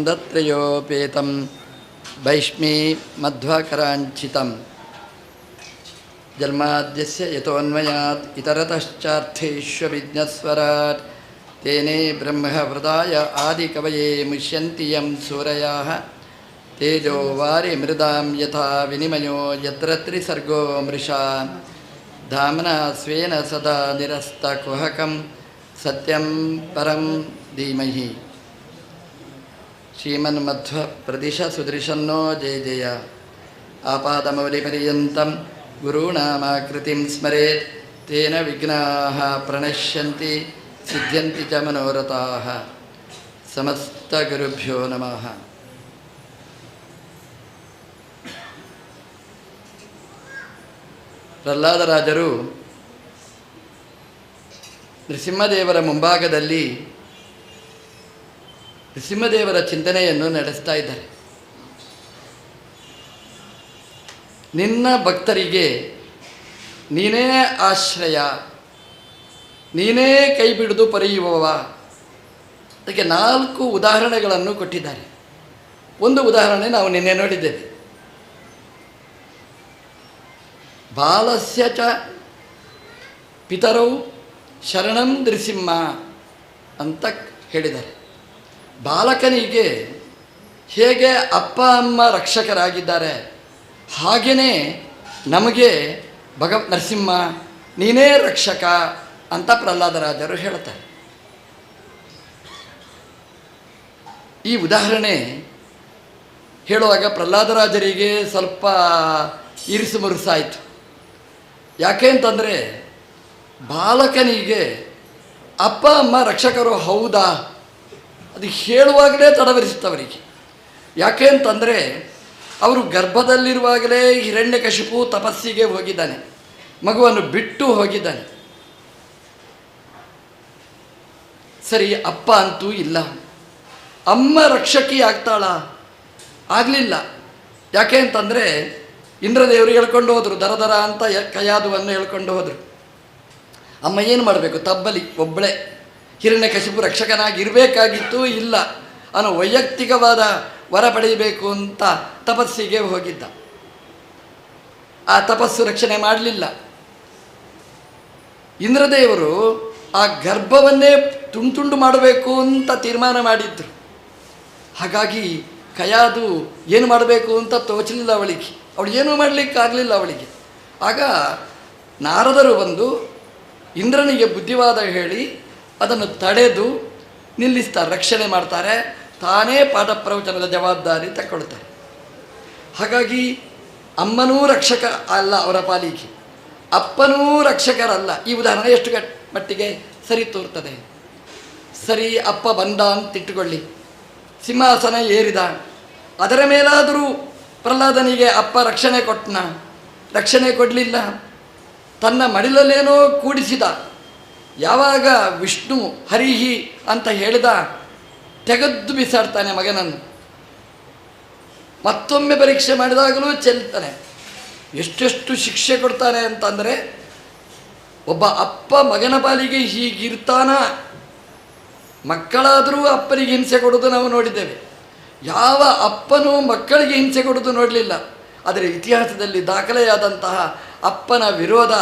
दत्रयोपेतं वैष्मी मध्वाकराञ्चितं जन्माद्यस्य यतोऽन्वयात् इतरतश्चार्थेष्वभिज्ञस्वराट् तेने ब्रह्महृदाय आदिकवये मुष्यन्ति यं सूरयाः। तेजो वारिमृदां यथा विनिमयो यत्र त्रिसर्गो मृषा। धाम्ना स्वेन सदा निरस्तकुहकं सत्यं परं धीमहि। ಶ್ರೀಮನ್ಮಧ್ವ ಪ್ರದಿಶ ಸುದೃಶನ್ನೋ ಜಯ ಜಯ ಆಪಾದಮೌಲಿಪರ್ಯಂతం ಗುರುಣಾಮಾಕೃತಿಂ ಸ್ಮರೇತ್ ತೇನ ವಿಘ್ನಾ ಪ್ರಣಶ್ಯಂತಿ ಸಿದ್ಧ್ಯಂತಿ ಚ ಮನೋರಥಾಃ ಸಮಸ್ತಗುರುಭ್ಯೋ ನಮಃ ಪ್ರಹ್ಲಾದರಾಜರು ನೃಸಿಂಹದೇವರ ಮುಂಭಾಗದಲ್ಲಿ ನರಸಿಂಹದೇವರ ಚಿಂತನೆಯನ್ನು ನಡೆಸ್ತಾ ಇದ್ದಾರೆ. ನಿನ್ನ ಭಕ್ತರಿಗೆ ನೀನೇ ಆಶ್ರಯ, ನೀನೇ ಕೈ ಬಿಡಿದು ಪರಿಯುವವ. ಅದಕ್ಕೆ ನಾಲ್ಕು ಉದಾಹರಣೆಗಳನ್ನು ಕೊಟ್ಟಿದ್ದಾರೆ. ಒಂದು ಉದಾಹರಣೆ ನಾವು ನಿನ್ನೆ ನೋಡಿದ್ದೇವೆ. ಬಾಲಸ್ಯ ಚ ಪಿತರೌ ಶರಣಂ ನೃಸಿಂಹ ಅಂತ ಹೇಳಿದ್ದಾರೆ. ಬಾಲಕನಿಗೆ ಹೇಗೆ ಅಪ್ಪ, ಅಮ್ಮ ರಕ್ಷಕರಾಗಿದ್ದಾರೆ ಹಾಗೆಯೇ ನಮಗೆ ಭಗವ, ನರಸಿಂಹ, ನೀನೇ ರಕ್ಷಕ ಅಂತ ಪ್ರಹ್ಲಾದರಾಜರು ಹೇಳ್ತಾರೆ ಈ ಉದಾಹರಣೆ ಹೇಳುವಾಗ ಪ್ರಹ್ಲಾದರಾಜರಿಗೆ ಸ್ವಲ್ಪ ಇರಿಸು ಮುರುಸಾಯಿತು. ಯಾಕೆ ಅಂತಂದರೆ ಬಾಲಕನಿಗೆ ಅಪ್ಪ, ಅಮ್ಮ ರಕ್ಷಕರು ಹೌದಾ? ಅದು ಹೇಳುವಾಗಲೇ ತಡವರಿಸುತ್ತವರಿಗೆ ಯಾಕೆ ಅಂತಂದರೆ, ಅವರು ಗರ್ಭದಲ್ಲಿರುವಾಗಲೇ ಹಿರಣ್ಯಕಶಿಪು ತಪಸ್ಸಿಗೆ ಹೋಗಿದ್ದಾನೆ. ಮಗುವನ್ನು ಬಿಟ್ಟು ಹೋಗಿದ್ದಾನೆ. ಸರಿ, ಅಪ್ಪ ಅಂತೂ ಇಲ್ಲ. ಅಮ್ಮ ರಕ್ಷಕಿ ಆಗ್ತಾಳ. ಆಗಲಿಲ್ಲ. ಯಾಕೆ ಅಂತಂದರೆ, ಇಂದ್ರದೇವರು ಹೇಳ್ಕೊಂಡು ಹೋದರು, ದರ ದರ ಅಂತ ಕಯಾದುವನ್ನು ಹೇಳ್ಕೊಂಡು ಹೋದರು. ಅಮ್ಮ ಏನು ಮಾಡಬೇಕು? ತಬ್ಬಲಿ ಒಬ್ಬಳೇ ಹಿರಣ್ಯಕಶಿಪು ರಕ್ಷಕನಾಗಿ ಇರಬೇಕಾಗಿತ್ತು ಇಲ್ಲ. ಅವನು ವೈಯಕ್ತಿಕವಾದ ವರ ಪಡೆಯಬೇಕು ಅಂತ ತಪಸ್ಸಿಗೆ ಹೋಗಿದ್ದ. ಆ ತಪಸ್ಸು ರಕ್ಷಣೆ ಮಾಡಲಿಲ್ಲ. ಇಂದ್ರದೇವರು ಆ ಗರ್ಭವನ್ನೇ ತುಂಡು ಮಾಡಬೇಕು ಅಂತ ತೀರ್ಮಾನ ಮಾಡಿದ್ರು. ಹಾಗಾಗಿ ಕಯಾದು ಏನು ಮಾಡಬೇಕು ಅಂತ ತೋಚಲಿಲ್ಲ ಅವಳಿಗೆ. ಅವಳು ಏನೂ ಮಾಡಲಿಕ್ಕಾಗಲಿಲ್ಲ ಅವಳಿಗೆ. ಆಗ ನಾರದರು ಬಂದು ಇಂದ್ರನಿಗೆ ಬುದ್ಧಿವಾದ ಹೇಳಿ ಅದನ್ನು ತಡೆದು ನಿಲ್ಲಿಸ್ತಾರೆ ರಕ್ಷಣೆ ಮಾಡ್ತಾರೆ. ತಾನೇ ಪಾಠ ಪ್ರವಚನದ ಜವಾಬ್ದಾರಿ ತಗೊಳ್ತಾರೆ ಹಾಗಾಗಿ ಅಮ್ಮನೂ ರಕ್ಷಕ ಅಲ್ಲ ಅವರ ಪಾಲಿಗೆ. ಅಪ್ಪನೂ ರಕ್ಷಕರಲ್ಲ. ಈ ಉದಾಹರಣೆ ಎಷ್ಟು ಮಟ್ಟಿಗೆ ಸರಿ ತೋರ್ತದೆ. ಸರಿ, ಅಪ್ಪ ಬಂದ ಅಂತ ಇಟ್ಟುಕೊಳ್ಳಿ. ಸಿಂಹಾಸನ ಏರಿದ. ಅದರ ಮೇಲಾದರೂ ಪ್ರಹ್ಲಾದನಿಗೆ ಅಪ್ಪ ರಕ್ಷಣೆ ಕೊಟ್ಟನ ರಕ್ಷಣೆ ಕೊಡಲಿಲ್ಲ. ತನ್ನ ಮಡಿಲಲ್ಲೇನೋ ಕೂಡಿಸಿದ. ಯಾವಾಗ ವಿಷ್ಣು ಹರಿಹಿ ಅಂತ ಹೇಳಿದ ತೆಗೆದು ಬಿಸಾಡ್ತಾನೆ ಮಗನನ್ನು. ಮತ್ತೊಮ್ಮೆ ಪರೀಕ್ಷೆ ಮಾಡಿದಾಗಲೂ ಚೆಲ್ತಾನೆ. ಎಷ್ಟೆಷ್ಟು ಶಿಕ್ಷೆ ಕೊಡ್ತಾನೆ ಅಂತಂದರೆ, ಒಬ್ಬ ಅಪ್ಪ ಮಗನ ಪಾಲಿಗೆ ಹೀಗಿರ್ತಾನ? ಮಕ್ಕಳಾದರೂ ಅಪ್ಪನಿಗೆ ಹಿಂಸೆ ಕೊಡೋದು ನಾವು ನೋಡಿದ್ದೇವೆ. ಯಾವ ಅಪ್ಪನೂ ಮಕ್ಕಳಿಗೆ ಹಿಂಸೆ ಕೊಡೋದು ನೋಡಲಿಲ್ಲ. ಆದರೆ ಇತಿಹಾಸದಲ್ಲಿ ದಾಖಲೆಯಾದಂತಹ ಅಪ್ಪನ ವಿರೋಧ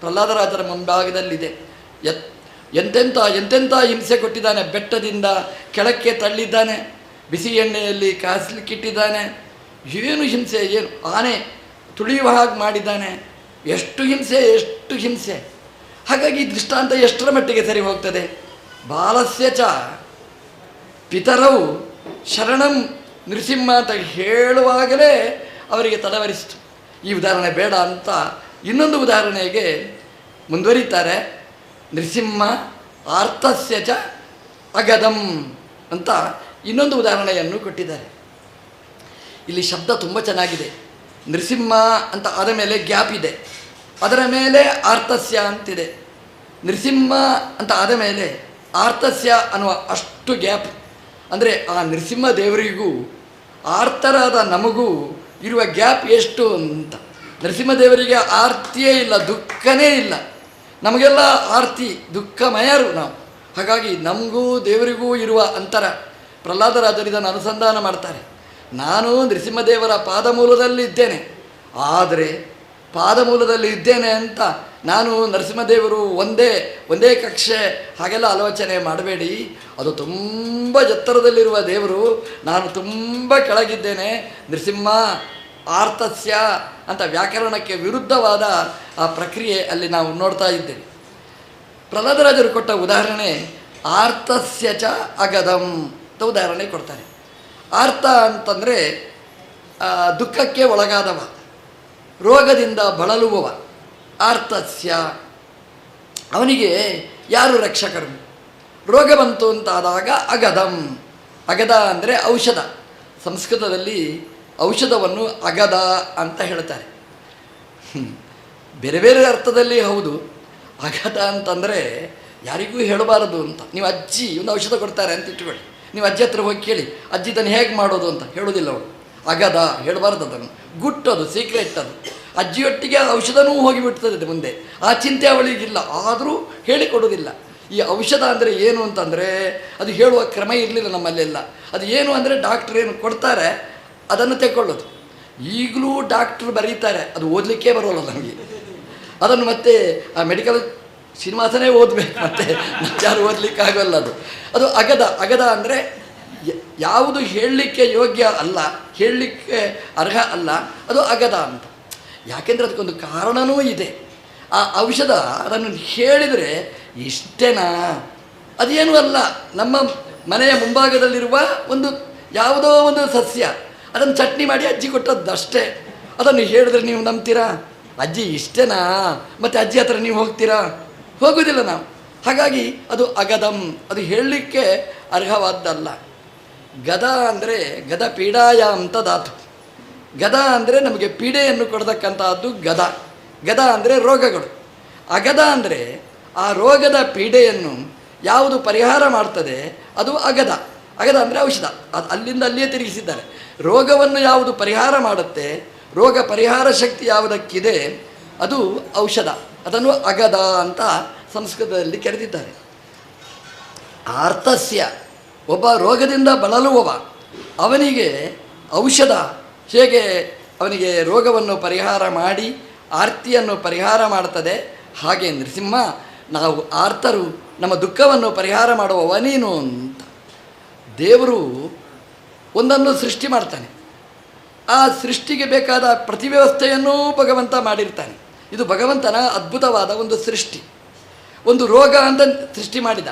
ಪ್ರಹ್ಲಾದರಾಜರ ಮುಂಭಾಗದಲ್ಲಿದೆ. ಎತ್ ಎಂತೆಂಥ ಎಂತೆಂಥ ಹಿಂಸೆ ಕೊಟ್ಟಿದ್ದಾನೆ, ಬೆಟ್ಟದಿಂದ ಕೆಳಕ್ಕೆ ತಳ್ಳಿದ್ದಾನೆ, ಬಿಸಿ ಎಣ್ಣೆಯಲ್ಲಿ ಕಾಸಲಿಕ್ಕಿಟ್ಟಿದ್ದಾನೆ. ಏನು ಹಿಂಸೆ, ಏನು? ಆನೆ ತುಳಿಯುವ ಹಾಗೆ ಮಾಡಿದ್ದಾನೆ. ಎಷ್ಟು ಹಿಂಸೆ ಎಷ್ಟು ಹಿಂಸೆ. ಹಾಗಾಗಿ ದೃಷ್ಟಾಂತ ಎಷ್ಟರ ಮಟ್ಟಿಗೆ ಸರಿ ಹೋಗ್ತದೆ? ಬಾಲಸ್ಯ ಚ ಪಿತರವು ಶರಣಂ ನೃಸಿಂಹ ಅಂತ ಹೇಳುವಾಗಲೇ ಅವರಿಗೆ ತಲೆವರಿಸಿತು. ಈ ಉದಾಹರಣೆ ಬೇಡ ಅಂತ ಇನ್ನೊಂದು ಉದಾಹರಣೆಗೆ ಮುಂದುವರಿತಾರೆ ನೃಸಿಂಹ ಆರ್ತಸ್ಯ ಚ ಅಗದಂ ಅಂತ ಇನ್ನೊಂದು ಉದಾಹರಣೆಯನ್ನು ಕೊಟ್ಟಿದ್ದಾರೆ. ಇಲ್ಲಿ ಶಬ್ದ ತುಂಬ ಚೆನ್ನಾಗಿದೆ. ನೃಸಿಂಹ ಅಂತ ಆದ ಮೇಲೆ ಗ್ಯಾಪ್ ಇದೆ. ಅದರ ಮೇಲೆ ಆರ್ತಸ್ಯ ಅಂತಿದೆ. ನೃಸಿಂಹ ಅಂತ ಆದ ಮೇಲೆ ಆರ್ತಸ್ಯ ಅನ್ನುವ ಅಷ್ಟು ಗ್ಯಾಪ್. ಅಂದರೆ ಆ ನೃಸಿಂಹ ದೇವರಿಗೂ ಆರ್ತರಾದ ನಮಗೂ ಇರುವ ಗ್ಯಾಪ್ ಎಷ್ಟು ಅಂತ. ನರಸಿಂಹದೇವರಿಗೆ ಆರ್ತಿಯೇ ಇಲ್ಲ, ದುಃಖನೇ ಇಲ್ಲ. ನಮಗೆಲ್ಲ ಆರ್ತಿ ದುಃಖಮಯರು ನಾವು. ಹಾಗಾಗಿ ನಮಗೂ ದೇವರಿಗೂ ಇರುವ ಅಂತರ ಪ್ರಹ್ಲಾದರಾಜರು ಇದನ್ನು ಅನುಸಂಧಾನ ಮಾಡ್ತಾರೆ. ನಾನು ನರಸಿಂಹದೇವರ ಪಾದಮೂಲದಲ್ಲಿ ಇದ್ದೇನೆ. ಆದರೆ ಪಾದಮೂಲದಲ್ಲಿ ಇದ್ದೇನೆ ಅಂತ ನಾನು ನರಸಿಂಹದೇವರು ಒಂದೇ ಒಂದೇ ಕಕ್ಷೆ ಹಾಗೆಲ್ಲ ಆಲೋಚನೆ ಮಾಡಬೇಡಿ. ಅದು ತುಂಬ ಎತ್ತರದಲ್ಲಿರುವ ದೇವರು. ನಾನು ತುಂಬ ಕೆಳಗಿದ್ದೇನೆ. ನೃಸಿಂಹ ಆರ್ತಸ್ಯ ಅಂತ ವ್ಯಾಕರಣಕ್ಕೆ ವಿರುದ್ಧವಾದ ಆ ಪ್ರಕ್ರಿಯೆ ಅಲ್ಲಿ ನಾವು ನೋಡ್ತಾ ಇದ್ದೇವೆ. ಪ್ರಹ್ಲಾದರಾಜರು ಕೊಟ್ಟ ಉದಾಹರಣೆ ಆರ್ತಸ್ಯ ಚ ಅಗದಂ ಅಂತ ಉದಾಹರಣೆ ಕೊಡ್ತಾರೆ. ಆರ್ತ ಅಂತಂದರೆ ದುಃಖಕ್ಕೆ ಒಳಗಾದವ, ರೋಗದಿಂದ ಬಳಲುವವ ಆರ್ತಸ್ಯ ಅವನಿಗೆ ಯಾರು ರಕ್ಷಕರು? ರೋಗ ಬಂತು ಅಂತಾದಾಗ ಅಗದಂ. ಅಗದ ಅಂದರೆ ಔಷಧ. ಸಂಸ್ಕೃತದಲ್ಲಿ ಔಷಧವನ್ನು ಅಗದ ಅಂತ ಹೇಳ್ತಾರೆ. ಬೇರೆ ಬೇರೆ ಅರ್ಥದಲ್ಲಿ ಹೌದು. ಆಘಾತ ಅಂತಂದರೆ ಯಾರಿಗೂ ಹೇಳಬಾರದು ಅಂತ. ನೀವು ಅಜ್ಜಿ, ಒಂದು ಔಷಧ ಕೊಡ್ತಾರೆ ಅಂತ ಇಟ್ಕೊಳ್ಳಿ. ನೀವು ಅಜ್ಜಿ ಹತ್ರ ಹೋಗಿ ಕೇಳಿ, ಅಜ್ಜಿ ಇದನ್ನು ಹೇಗೆ ಮಾಡೋದು ಅಂತ. ಹೇಳೋದಿಲ್ಲ ಅವಳು. ಅಗದ ಹೇಳಬಾರ್ದು ಅದನ್ನು. ಗುಟ್ಟದು ಸೀಕ್ರೆಟ್ ಅದು. ಅಜ್ಜಿಯೊಟ್ಟಿಗೆ ಔಷಧನೂ ಹೋಗಿಬಿಡ್ತದೆ ಮುಂದೆ. ಆ ಚಿಂತೆ ಅವಳಿಗಿಲ್ಲ. ಆದರೂ ಹೇಳಿಕೊಡೋದಿಲ್ಲ ಈ ಔಷಧ ಅಂದರೆ ಏನು ಅಂತಂದರೆ, ಅದು ಹೇಳುವ ಕ್ರಮ ಇರಲಿಲ್ಲ ನಮ್ಮಲ್ಲೆಲ್ಲ. ಅದು ಏನು ಅಂದರೆ ಡಾಕ್ಟ್ರ್ ಏನು ಕೊಡ್ತಾರೆ, ಅದನ್ನು ತೆಕ್ಕೊಳ್ಳೋದು. ಈಗಲೂ ಡಾಕ್ಟ್ರು ಬರೀತಾರೆ. ಅದು ಓದಲಿಕ್ಕೆ ಬರೋಲ್ಲ ನಮಗೆ. ಅದನ್ನು ಮತ್ತೆ ಆ ಮೆಡಿಕಲ್ ಶ್ರೀನಿವಾಸನೇ ಓದಬೇಕು. ಮತ್ತೆ ಯಾರು ಓದಲಿಕ್ಕೆ ಆಗೋಲ್ಲ ಅದು. ಅದು ಅಗದ ಅಗದ ಅಂದರೆ ಯಾವುದು ಹೇಳಲಿಕ್ಕೆ ಯೋಗ್ಯ ಅಲ್ಲ, ಹೇಳಲಿಕ್ಕೆ ಅರ್ಹ ಅಲ್ಲ, ಅದು ಅಗದ ಅಂತ. ಯಾಕೆಂದರೆ ಅದಕ್ಕೊಂದು ಕಾರಣವೂ ಇದೆ. ಆ ಔಷಧ ಅದನ್ನು ಹೇಳಿದರೆ ಇಷ್ಟೇನಾ? ಅದೇನೂ ಅಲ್ಲ. ನಮ್ಮ ಮನೆಯ ಮುಂಭಾಗದಲ್ಲಿರುವ ಒಂದು ಯಾವುದೋ ಒಂದು ಸಸ್ಯ, ಅದನ್ನು ಚಟ್ನಿ ಮಾಡಿ ಅಜ್ಜಿ ಕೊಟ್ಟದ್ದಷ್ಟೇ. ಅದನ್ನು ಹೇಳಿದ್ರೆ ನೀವು ನಂಬ್ತೀರಾ? ಅಜ್ಜಿ ಇಷ್ಟೇನಾ? ಮತ್ತು ಅಜ್ಜಿ ಹತ್ರ ನೀವು ಹೋಗ್ತೀರಾ? ಹೋಗೋದಿಲ್ಲ ನಾವು. ಹಾಗಾಗಿ ಅದು ಅಗದಂ. ಅದು ಹೇಳಲಿಕ್ಕೆ ಅರ್ಹವಾದ್ದಲ್ಲ. ಗದ ಅಂದರೆ ಗದ ಪೀಡಾಯ ಅಂತ ಧಾತು ಗದ ಅಂದರೆ ನಮಗೆ ಪೀಡೆಯನ್ನು ಕೊಡತಕ್ಕಂತಹದ್ದು ಗದ. ಗದ ಅಂದರೆ ರೋಗಗಳು. ಅಗದ ಅಂದರೆ ಆ ರೋಗದ ಪೀಡೆಯನ್ನು ಯಾವುದು ಪರಿಹಾರ ಮಾಡ್ತದೆ, ಅದು ಅಗದ. ಅಗದ ಅಂದರೆ ಔಷಧ. ಅದು ಅಲ್ಲಿಂದ ಅಲ್ಲಿಯೇ ತಿರುಗಿಸಿದ್ದಾರೆ. ರೋಗವನ್ನು ಯಾವುದು ಪರಿಹಾರ ಮಾಡುತ್ತೆ? ರೋಗ ಪರಿಹಾರ ಶಕ್ತಿ ಯಾವುದಕ್ಕಿದೆ, ಅದು ಔಷಧ. ಅದನ್ನು ಅಗದ ಅಂತ ಸಂಸ್ಕೃತದಲ್ಲಿ ಕರೆದಿದ್ದಾರೆ. ಆರ್ತಸ್ಯ ಒಬ್ಬ ರೋಗದಿಂದ ಬಳಲುವವ. ಅವನಿಗೆ ಔಷಧ. ಹೇಗೆ? ಅವನಿಗೆ ರೋಗವನ್ನು ಪರಿಹಾರ ಮಾಡಿ, ಆರ್ತಿಯನ್ನು ಪರಿಹಾರ ಮಾಡ್ತದೆ. ಹಾಗೆ ನೃಸಿಂಹ, ನಾವು ಆರ್ತರು, ನಮ್ಮ ದುಃಖವನ್ನು ಪರಿಹಾರ ಮಾಡುವವ ನೀನು ಅಂತ. ದೇವರು ಒಂದನ್ನು ಸೃಷ್ಟಿ ಮಾಡ್ತಾನೆ. ಆ ಸೃಷ್ಟಿಗೆ ಬೇಕಾದ ಪ್ರತಿವ್ಯವಸ್ಥೆಯನ್ನೂ ಭಗವಂತ ಮಾಡಿರ್ತಾನೆ. ಇದು ಭಗವಂತನ ಅದ್ಭುತವಾದ ಒಂದು ಸೃಷ್ಟಿ. ಒಂದು ರೋಗ ಅಂತ ಸೃಷ್ಟಿ ಮಾಡಿದ.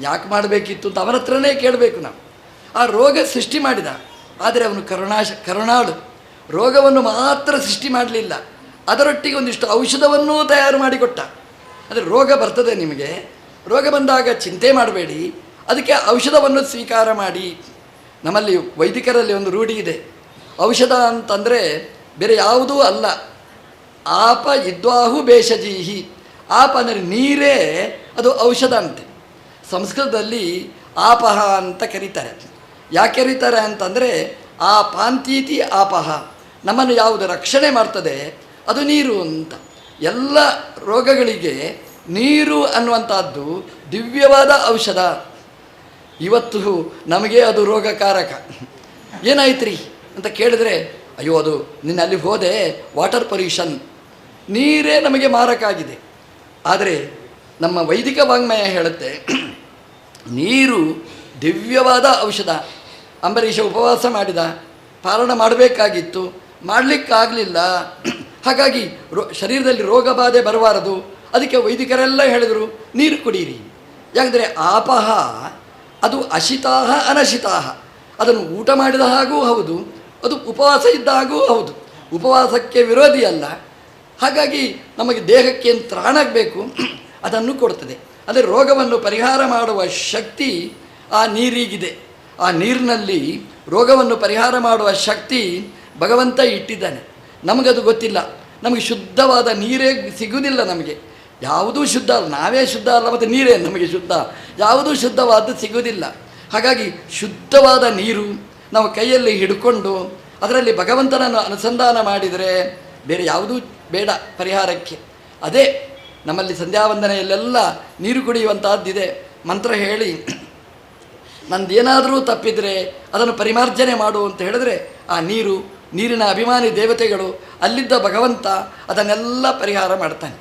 ಯಾಕೆ ಮಾಡಬೇಕಿತ್ತು ಅಂತ ಅವನ ಹತ್ರನೇ ಕೇಳಬೇಕು ನಾವು. ಆ ರೋಗ ಸೃಷ್ಟಿ ಮಾಡಿದ. ಆದರೆ ಅವನು ಕರುಣಾಶ, ಕರುಣಾಳು. ರೋಗವನ್ನು ಮಾತ್ರ ಸೃಷ್ಟಿ ಮಾಡಲಿಲ್ಲ. ಅದರೊಟ್ಟಿಗೆ ಒಂದಿಷ್ಟು ಔಷಧವನ್ನೂ ತಯಾರು ಮಾಡಿಕೊಟ್ಟ. ಅಂದರೆ ರೋಗ ಬರ್ತದೆ ನಿಮಗೆ. ರೋಗ ಬಂದಾಗ ಚಿಂತೆ ಮಾಡಬೇಡಿ. ಅದಕ್ಕೆ ಔಷಧವನ್ನು ಸ್ವೀಕಾರ ಮಾಡಿ. ನಮ್ಮಲ್ಲಿ ವೈದಿಕರಲ್ಲಿ ಒಂದು ರೂಢಿ ಇದೆ. ಔಷಧ ಅಂತಂದರೆ ಬೇರೆ ಯಾವುದೂ ಅಲ್ಲ. ಆಪ ಇದ್ವಾಹು ಬೇಷಜೀಹಿ ಆಪ ಅಂದರೆ ನೀರೇ, ಅದು ಔಷಧ ಅಂತೆ. ಸಂಸ್ಕೃತದಲ್ಲಿ ಆಪಹ ಅಂತ ಕರೀತಾರೆ. ಯಾಕೆ ಕರೀತಾರೆ ಅಂತಂದರೆ ಆ ಪಾಂತೀತಿ ಆಪಹ. ನಮ್ಮನ್ನು ಯಾವುದು ರಕ್ಷಣೆ ಮಾಡ್ತದೆ, ಅದು ನೀರು ಅಂತ. ಎಲ್ಲ ರೋಗಗಳಿಗೆ ನೀರು ಅನ್ನುವಂಥದ್ದು ದಿವ್ಯವಾದ ಔಷಧ. ಇವತ್ತು ನಮಗೆ ಅದು ರೋಗಕಾರಕ. ಏನಾಯ್ತು ರೀ ಅಂತ ಕೇಳಿದ್ರೆ, ಅಯ್ಯೋ, ಅದು ನಿನ್ನ ಅಲ್ಲಿ ಹೋದೆ, ವಾಟರ್ ಪೊಲ್ಯೂಷನ್. ನೀರೇ ನಮಗೆ ಮಾರಕಾಗಿದೆ ಆದರೆ ನಮ್ಮ ವೈದಿಕ ವಾಂಗ್ಮಯ ಹೇಳುತ್ತೆ, ನೀರು ದಿವ್ಯವಾದ ಔಷಧ. ಅಂಬರೀಷ ಉಪವಾಸ ಮಾಡಿದ, ಪಾಲನ ಮಾಡಬೇಕಾಗಿತ್ತು. ಮಾಡಲಿಕ್ಕಾಗಲಿಲ್ಲ. ಹಾಗಾಗಿ ರೋ, ಶರೀರದಲ್ಲಿ ರೋಗ ಬಾಧೆ ಬರಬಾರದು. ಅದಕ್ಕೆ ವೈದಿಕರೆಲ್ಲ ಹೇಳಿದರು, ನೀರು ಕುಡಿಯಿರಿ ಯಾಕಂದರೆ ಆಪಹ, ಅದು ಅಶಿತಾಹ ಅನಶಿತಾಹ. ಅದನ್ನು ಊಟ ಮಾಡಿದ ಹಾಗೂ ಹೌದು. ಅದು ಉಪವಾಸ ಇದ್ದಾಗೂ ಹೌದು. ಉಪವಾಸಕ್ಕೆ ವಿರೋಧಿ ಅಲ್ಲ ಹಾಗಾಗಿ ನಮಗೆ ದೇಹಕ್ಕೆ ಏನು ತ್ರಾಣಾಗಬೇಕು? ಅದನ್ನು ಕೊಡ್ತದೆ. ಅಂದರೆ ರೋಗವನ್ನು ಪರಿಹಾರ ಮಾಡುವ ಶಕ್ತಿ ಆ ನೀರಿಗಿದೆ. ಆ ನೀರಿನಲ್ಲಿ ರೋಗವನ್ನು ಪರಿಹಾರ ಮಾಡುವ ಶಕ್ತಿ ಭಗವಂತ ಇಟ್ಟಿದ್ದಾನೆ. ನಮಗದು ಗೊತ್ತಿಲ್ಲ. ನಮಗೆ ಶುದ್ಧವಾದ ನೀರೇ ಸಿಗುವುದಿಲ್ಲ ನಮಗೆ. ಯಾವುದೂ ಶುದ್ಧ ಅಲ್ಲ. ನಾವೇ ಶುದ್ಧ ಅಲ್ಲ ಮತ್ತು ನೀರೇ ನಮಗೆ ಶುದ್ಧ. ಯಾವುದೂ ಶುದ್ಧವಾದ ಸಿಗುವುದಿಲ್ಲ ಹಾಗಾಗಿ ಶುದ್ಧವಾದ ನೀರು ನಾವು ಕೈಯಲ್ಲಿ ಹಿಡ್ಕೊಂಡು ಅದರಲ್ಲಿ ಭಗವಂತನನ್ನು ಅನುಸಂಧಾನ ಮಾಡಿದರೆ ಬೇರೆ ಯಾವುದೂ ಬೇಡ ಪರಿಹಾರಕ್ಕೆ. ಅದೇ ನಮ್ಮಲ್ಲಿ ಸಂಧ್ಯಾವಂದನೆಯಲ್ಲೆಲ್ಲ ನೀರು ಕುಡಿಯುವಂತಹದ್ದಿದೆ. ಮಂತ್ರ ಹೇಳಿ ನಂದೇನಾದರೂ ತಪ್ಪಿದರೆ ಅದನ್ನು ಪರಿಮಾರ್ಜನೆ ಮಾಡು ಅಂತ ಹೇಳಿದ್ರೆ ಆ ನೀರು, ನೀರಿನ ಅಭಿಮಾನಿ ದೇವತೆಗಳು ಅಲ್ಲಿದ್ದ ಭಗವಂತ ಅದನ್ನೆಲ್ಲ ಪರಿಹಾರ ಮಾಡ್ತಾನೆ.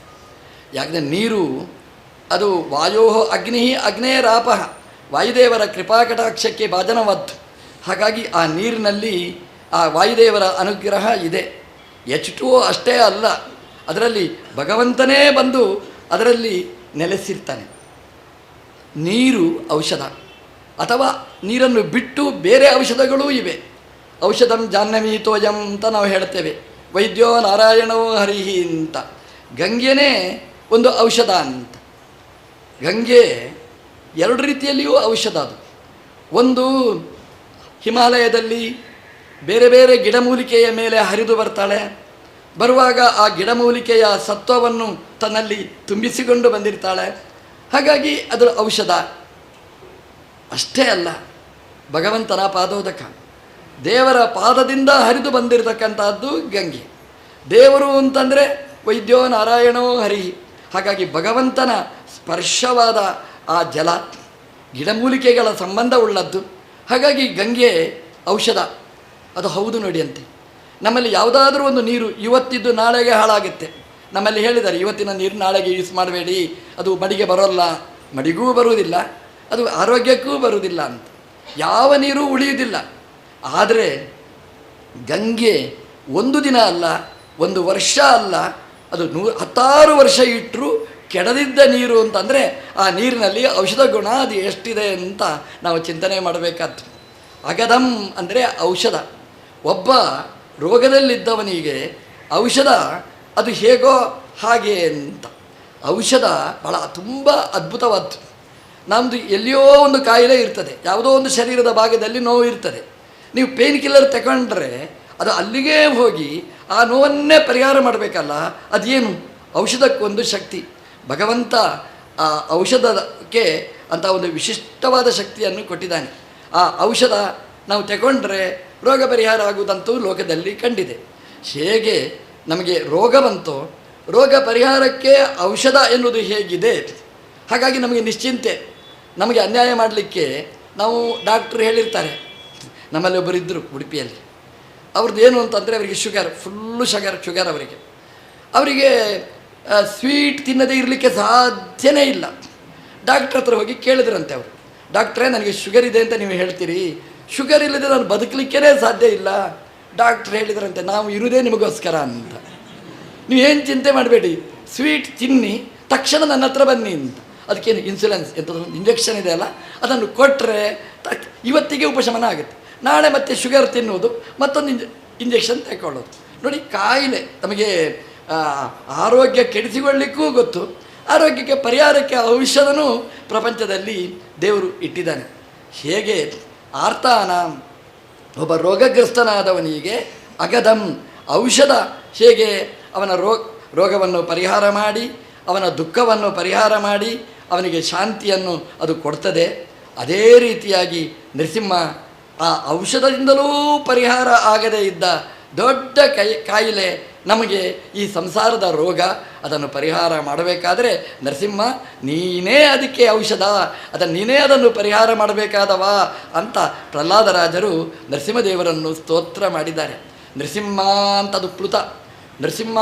ಯಾಕಂದರೆ ನೀರು ಅದು ವಾಯೋ ಅಗ್ನಿ ಅಗ್ನೇರಾಪ, ವಾಯುದೇವರ ಕೃಪಾಕಟಾಕ್ಷಕ್ಕೆ ಭಾಜನವತ್ತು ಹಾಗಾಗಿ ಆ ನೀರಿನಲ್ಲಿ ಆ ವಾಯುದೇವರ ಅನುಗ್ರಹ ಇದೆ. ಎಚ್ ಟು ಅಷ್ಟೇ ಅಲ್ಲ, ಅದರಲ್ಲಿ ಭಗವಂತನೇ ಬಂದು ಅದರಲ್ಲಿ ನೆಲೆಸಿರ್ತಾನೆ. ನೀರು ಔಷಧ, ಅಥವಾ ನೀರನ್ನು ಬಿಟ್ಟು ಬೇರೆ ಔಷಧಗಳೂ ಇವೆ. ಔಷಧಂ ಜಾಹ್ನವೀತೋಯಂ ಅಂತ ನಾವು ಹೇಳ್ತೇವೆ. ವೈದ್ಯೋ ನಾರಾಯಣೋ ಹರಿಹಿ ಅಂತ. ಗಂಗೆನೇ ಒಂದು ಔಷಧ ಅಂತ. ಗಂಗೆ ಎರಡು ರೀತಿಯಲ್ಲಿಯೂ ಔಷಧ ಅದು. ಒಂದು ಹಿಮಾಲಯದಲ್ಲಿ ಬೇರೆ ಬೇರೆ ಗಿಡಮೂಲಿಕೆಯ ಮೇಲೆ ಹರಿದು ಬರ್ತಾಳೆ. ಬರುವಾಗ ಆ ಗಿಡಮೂಲಿಕೆಯ ಸತ್ವವನ್ನು ತನ್ನಲ್ಲಿ ತುಂಬಿಸಿಕೊಂಡು ಬಂದಿರ್ತಾಳೆ. ಹಾಗಾಗಿ ಅದರ ಔಷಧ. ಅಷ್ಟೇ ಅಲ್ಲ, ಭಗವಂತನ ಪಾದೋದಕ. ದೇವರ ಪಾದದಿಂದ ಹರಿದು ಬಂದಿರತಕ್ಕಂಥದ್ದು ಗಂಗೆ. ದೇವರು ಅಂತಂದರೆ ವೈದ್ಯೋ ನಾರಾಯಣೋ ಹರಿ. ಹಾಗಾಗಿ ಭಗವಂತನ ಸ್ಪರ್ಶವಾದ ಆ ಜಲ, ಗಿಡಮೂಲಿಕೆಗಳ ಸಂಬಂಧ ಉಳ್ಳದ್ದು. ಹಾಗಾಗಿ ಗಂಗೆ ಔಷಧ. ಅದು ಹೌದು ನೋಡಿ ಅಂತೆ. ನಮ್ಮಲ್ಲಿ ಯಾವುದಾದ್ರೂ ಒಂದು ನೀರು ಇವತ್ತಿದ್ದು ನಾಳೆಗೆ ಹಾಳಾಗುತ್ತೆ. ನಮ್ಮಲ್ಲಿ ಹೇಳಿದ್ದಾರೆ, ಇವತ್ತಿನ ನೀರು ನಾಳೆಗೆ ಯೂಸ್ ಮಾಡಬೇಡಿ. ಅದು ಮಡಿಗೆ ಬರೋಲ್ಲ. ಮಡಿಗೂ ಬರುವುದಿಲ್ಲ, ಅದು ಆರೋಗ್ಯಕ್ಕೂ ಬರುವುದಿಲ್ಲ ಅಂತ. ಯಾವ ನೀರು ಉಳಿಯುವುದಿಲ್ಲ. ಆದರೆ ಗಂಗೆ ಒಂದು ದಿನ ಅಲ್ಲ, ಒಂದು ವರ್ಷ ಅಲ್ಲ, ಅದು ನೂ ಹತ್ತಾರು ವರ್ಷ ಇಟ್ಟರು ಕೆಡದಿದ್ದ ನೀರು ಅಂತಂದರೆ ಆ ನೀರಿನಲ್ಲಿ ಔಷಧ ಗುಣ ಅದು ಎಷ್ಟಿದೆ ಅಂತ ನಾವು ಚಿಂತನೆ ಮಾಡಬೇಕಾದ್ದು. ಅಗದಂ ಅಂದರೆ ಔಷಧ. ಒಬ್ಬ ರೋಗದಲ್ಲಿದ್ದವನಿಗೆ ಔಷಧ ಅದು ಹೇಗೋ ಹಾಗೆ ಅಂತ. ಔಷಧ ಭಾಳ ತುಂಬ ಅದ್ಭುತವಾದ್ದು. ನಮ್ಮದು ಎಲ್ಲಿಯೋ ಒಂದು ಕಾಯಿಲೆ ಇರ್ತದೆ. ಯಾವುದೋ ಒಂದು ಶರೀರದ ಭಾಗದಲ್ಲಿ ನೋವು ಇರ್ತದೆ. ನೀವು ಪೇನ್ ಕಿಲ್ಲರ್ ತಗೊಂಡ್ರೆ ಅದು ಅಲ್ಲಿಗೇ ಹೋಗಿ ಆ ನೋವನ್ನೇ ಪರಿಹಾರ ಮಾಡಬೇಕಲ್ಲ, ಅದೇನು? ಔಷಧಕ್ಕೊಂದು ಶಕ್ತಿ. ಭಗವಂತ ಆ ಔಷಧಕ್ಕೆ ಅಂತ ಒಂದು ವಿಶಿಷ್ಟವಾದ ಶಕ್ತಿಯನ್ನು ಕೊಟ್ಟಿದ್ದಾನೆ. ಆ ಔಷಧ ನಾವು ತಗೊಂಡ್ರೆ ರೋಗ ಪರಿಹಾರ ಆಗುವುದಂತೂ ಲೋಕದಲ್ಲಿ ಕಂಡಿದೆ. ಹೇಗೆ ನಮಗೆ ರೋಗ ಬಂತೋ, ರೋಗ ಪರಿಹಾರಕ್ಕೆ ಔಷಧ ಎನ್ನುವುದು ಹೇಗಿದೆ? ಹಾಗಾಗಿ ನಮಗೆ ನಿಶ್ಚಿಂತೆ, ನಮಗೆ ಅನ್ಯಾಯ ಮಾಡಲಿಕ್ಕೆ ನಾವು ಡಾಕ್ಟ್ರು ಹೇಳಿರ್ತಾರೆ. ನಮ್ಮಲ್ಲಿ ಒಬ್ಬರು ಇದ್ದರು ಉಡುಪಿಯಲ್ಲಿ. ಅವ್ರದ್ದು ಏನು ಅಂತಂದರೆ ಅವರಿಗೆ ಶುಗರ್, ಫುಲ್ಲು ಶುಗರ್ ಶುಗರ್ ಅವರಿಗೆ. ಅವರಿಗೆ ಸ್ವೀಟ್ ತಿನ್ನದೇ ಇರಲಿಕ್ಕೆ ಸಾಧ್ಯನೇ ಇಲ್ಲ. ಡಾಕ್ಟ್ರ್ ಹತ್ರ ಹೋಗಿ ಕೇಳಿದ್ರಂತೆ ಅವರು. ಡಾಕ್ಟ್ರೇ ನನಗೆ ಶುಗರ್ ಇದೆ ಅಂತ ನೀವು ಹೇಳ್ತೀರಿ. ಶುಗರ್ ಇಲ್ಲದೆ ನಾನು ಬದುಕಲಿಕ್ಕೇ ಸಾಧ್ಯ ಇಲ್ಲ. ಡಾಕ್ಟ್ರ್ ಹೇಳಿದ್ರಂತೆ, ನಾವು ಇರುವುದೇ ನಿಮಗೋಸ್ಕರ ಅಂತ. ನೀವೇನು ಚಿಂತೆ ಮಾಡಬೇಡಿ. ಸ್ವೀಟ್ ತಿನ್ನಿ, ತಕ್ಷಣ ನನ್ನ ಹತ್ರ ಬನ್ನಿ ಅಂತ. ಅದಕ್ಕೇನು ಇನ್ಸುಲೆನ್ಸ್ ಒಂದು ಇಂಜೆಕ್ಷನ್ ಇದೆ ಅಲ್ಲ, ಅದನ್ನು ಕೊಟ್ಟರೆ ಇವತ್ತಿಗೆ ಉಪಶಮನ ಆಗುತ್ತೆ. ನಾಳೆ ಮತ್ತೆ ಶುಗರ್ ತಿನ್ನುವುದು, ಮತ್ತೊಂದು ಇಂಜೆ ಇಂಜೆಕ್ಷನ್ ತೆಕ್ಕೊಳ್ಳೋದು. ನೋಡಿ, ಕಾಯಿಲೆ ನಮಗೆ ಆರೋಗ್ಯ ಕೆಡಿಸಿಕೊಳ್ಳಿಕ್ಕೂ ಗೊತ್ತು. ಆರೋಗ್ಯಕ್ಕೆ ಪರಿಹಾರಕ್ಕೆ ಔಷಧನೂ ಪ್ರಪಂಚದಲ್ಲಿ ದೇವರು ಇಟ್ಟಿದ್ದಾನೆ. ಹೇಗೆ? ಆರ್ತಾನ, ಒಬ್ಬ ರೋಗಗ್ರಸ್ತನಾದವನಿಗೆ ಅಗದಂ, ಔಷಧ ಹೇಗೆ? ಅವನ ರೋಗ ರೋಗವನ್ನು ಪರಿಹಾರ ಮಾಡಿ, ಅವನ ದುಃಖವನ್ನು ಪರಿಹಾರ ಮಾಡಿ, ಅವನಿಗೆ ಶಾಂತಿಯನ್ನು ಅದು ಕೊಡ್ತದೆ. ಅದೇ ರೀತಿಯಾಗಿ ನರಸಿಂಹ ಆ ಔಷಧದಿಂದಲೂ ಪರಿಹಾರ ಆಗದೇ ಇದ್ದ ದೊಡ್ಡ ಕೈ, ಕಾಯಿಲೆ ನಮಗೆ ಈ ಸಂಸಾರದ ರೋಗ ಅದನ್ನು ಪರಿಹಾರ ಮಾಡಬೇಕಾದರೆ, ನರಸಿಂಹ, ನೀನೇ ಅದಕ್ಕೆ ಔಷಧ ಅದನ್ನು ನೀನೇ ಅದನ್ನು ಪರಿಹಾರ ಮಾಡಬೇಕಾದವ ಅಂತ ಪ್ರಹ್ಲಾದರಾಜರು ನರಸಿಂಹದೇವರನ್ನು ಸ್ತೋತ್ರ ಮಾಡಿದ್ದಾರೆ. ನರಸಿಂಹ ಅಂತ ಅದು ಪ್ಲುತ. ನರಸಿಂಹ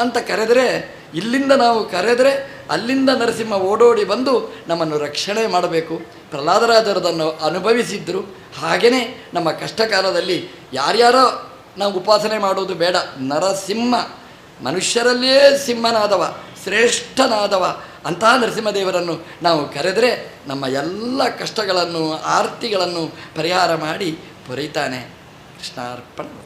ಅಂತ ಕರೆದರೆ, ಇಲ್ಲಿಂದ ನಾವು ಕರೆದರೆ ಅಲ್ಲಿಂದ ನರಸಿಂಹ ಓಡೋಡಿ ಬಂದು ನಮ್ಮನ್ನು ರಕ್ಷಣೆ ಮಾಡಬೇಕು. ಪ್ರಹ್ಲಾದರಾಜರದನ್ನು ಅನುಭವಿಸಿದ್ದರು ಹಾಗೆಯೇ ನಮ್ಮ ಕಷ್ಟಕಾಲದಲ್ಲಿ ಯಾರ್ಯಾರೋ ನಾವು ಉಪಾಸನೆ ಮಾಡೋದು ಬೇಡ. ನರಸಿಂಹ, ಮನುಷ್ಯರಲ್ಲಿಯೇ ಸಿಂಹನಾದವ, ಶ್ರೇಷ್ಠನಾದವ ಅಂತಹ ನರಸಿಂಹದೇವರನ್ನು ನಾವು ಕರೆದರೆ ನಮ್ಮ ಎಲ್ಲ ಕಷ್ಟಗಳನ್ನು, ಆರ್ತಿಗಳನ್ನು ಪರಿಹಾರ ಮಾಡಿ ಪೊರೆಯುತ್ತಾನೆ ಕೃಷ್ಣಾರ್ಪಣ.